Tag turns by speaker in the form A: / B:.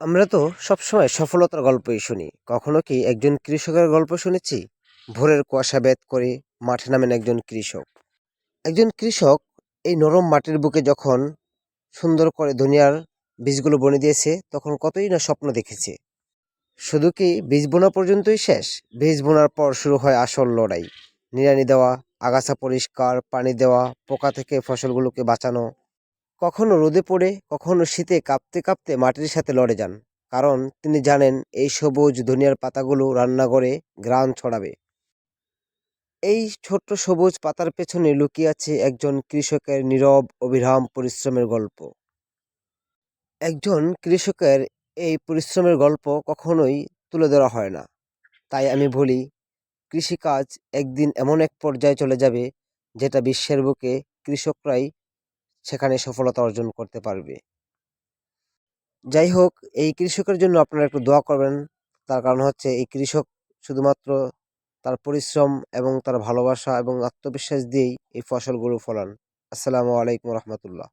A: আমরা তো সবসময় সফলতার গল্পই শুনি। কখনো কি একজন কৃষকের গল্প শুনেছি? ভোরের কুয়াশা ভেদ করে মাঠে নামেন একজন কৃষক। একজন কৃষক এই নরম মাটির বুকে যখন সুন্দর করে দুনিয়ার বীজগুলো বনে দিয়েছে, তখন কতই না স্বপ্ন দেখেছে। শুধু কি বীজ বোনা পর্যন্তই শেষ? বীজ বোনার পর শুরু হয় আসল লড়াই। নিড়ানি দেওয়া, আগাছা পরিষ্কার, পানি দেওয়া, পোকা থেকে ফসলগুলোকে বাঁচানো কখনো রোদে পড়ে, কখনো শীতে কাঁপতে কাঁপতে মাটির সাথে লড়ে যান। কারণ তিনি জানেন এই সবুজ ধনিয়ার পাতাগুলো রান্নাঘরে গ্রান ছড়াবে। এই ছোট্ট সবুজ পাতার পেছনে লুকিয়ে আছে একজন কৃষকের নীরব, অবিরাম পরিশ্রমের গল্প। একজন কৃষকের এই পরিশ্রমের গল্প কখনোই তুলে ধরা হয় না। তাই আমি বলি, কৃষিকাজ একদিন এমন এক পর্যায়ে চলে যাবে, যেটা বিশ্বের বুকে কৃষকরাই সেখানে সফলতা অর্জন করতে পারবে। যাই হোক এই কৃষকের জন্য আপনারা একটু দোয়া করবেন। তার কারণ হচ্ছে, এই কৃষক শুধুমাত্র তার পরিশ্রম এবং তার ভালোবাসা এবং আত্মবিশ্বাস দিয়েই এই ফসলগুলো ফলান। আসসালামু আলাইকুম রহমতুল্লাহ।